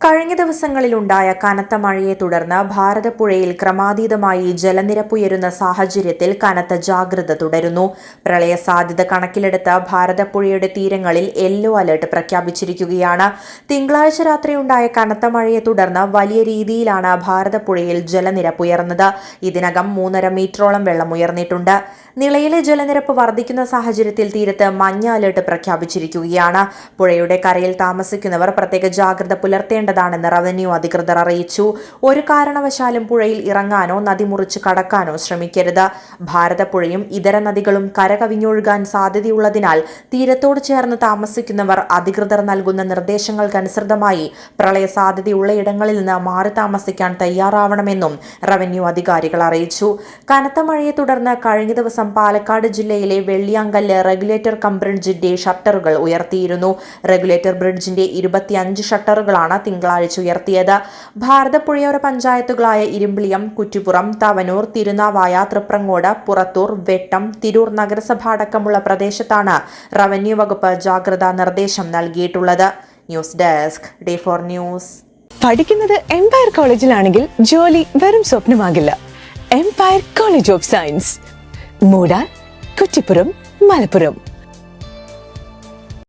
കഴിഞ്ഞ ദിവസങ്ങളിലുണ്ടായ കനത്ത മഴയെ തുടർന്ന് ഭാരതപ്പുഴയിൽ ക്രമാതീതമായി ജലനിരപ്പുയരുന്ന സാഹചര്യത്തിൽ കനത്ത ജാഗ്രത തുടരുന്നു. പ്രളയ സാധ്യത കണക്കിലെടുത്ത് ഭാരതപ്പുഴയുടെ തീരങ്ങളിൽ യെല്ലോ അലർട്ട് പ്രഖ്യാപിച്ചിരിക്കുകയാണ്. തിങ്കളാഴ്ച രാത്രിയുണ്ടായ കനത്ത മഴയെ തുടർന്ന് വലിയ രീതിയിലാണ് ഭാരതപ്പുഴയിൽ ജലനിരപ്പുയർന്നത് ഇതിനകം മൂന്നര മീറ്ററോളം വെള്ളം ഉയർന്നിട്ടുണ്ട്. നിളയിലെ ജലനിരപ്പ് വർദ്ധിക്കുന്ന സാഹചര്യത്തിൽ തീരത്ത് മഞ്ഞ അലർട്ട് പ്രഖ്യാപിച്ചിരിക്കുകയാണ്. പുഴയുടെ കരയിൽ താമസിക്കുന്നവർ പ്രത്യേക ജാഗ്രത പുലർത്തേണ്ടതാണെന്ന് റവന്യൂ അധികൃതർ അറിയിച്ചു. ഒരു കാരണവശാലും പുഴയിൽ ഇറങ്ങാനോ നദി മുറിച്ച് കടക്കാനോ ശ്രമിക്കരുത്. ഭാരതപ്പുഴയും ഇതര നദികളും കരകവിഞ്ഞൊഴുകാൻ സാധ്യതയുള്ളതിനാൽ തീരത്തോട് ചേർന്ന് താമസിക്കുന്നവർ അധികൃതർ നൽകുന്ന നിർദ്ദേശങ്ങൾക്കനുസൃതമായി പ്രളയ സാധ്യതയുള്ള ഇടങ്ങളിൽ നിന്ന് മാറി താമസിക്കാൻ തയ്യാറാവണമെന്നും റവന്യൂ അധികാരികൾ അറിയിച്ചു. കനത്ത മഴയെ തുടർന്ന് കഴിഞ്ഞ ദിവസം പാലക്കാട് ജില്ലയിലെ വെള്ളിയാങ്കല്ല് റെഗുലേറ്റർ കം ബ്രിഡ്ജിന്റെ ഷട്ടറുകൾ ഉയർത്തിയിരുന്നു. റെഗുലേറ്റർ ബ്രിഡ്ജിന്റെ ഇരുപത്തിയഞ്ച് ഷട്ടറുകളാണ് തിങ്കളാഴ്ച ഉയർത്തിയത്. ഭാരതപ്പുഴയോര പഞ്ചായത്തുകളായ ഇരുമ്പിളിയം കുറ്റിപ്പുറം തവനൂർ തിരുനാവായ തൃപ്രങ്ങോട് പുറത്തൂർ വെട്ടം തിരൂർ നഗരസഭ അടക്കമുള്ള പ്രദേശത്താണ് റവന്യൂ വകുപ്പ് ജാഗ്രതാ നിർദ്ദേശം നൽകിയിട്ടുള്ളത്. News desk day four news. പഠിക്കുന്നത് എംപയർ കോളേജിലാണെങ്കിൽ ജോലി വെറും സ്വപ്നമാകില്ല. Empire College of Science Moodar Kuttippuram Malappuram.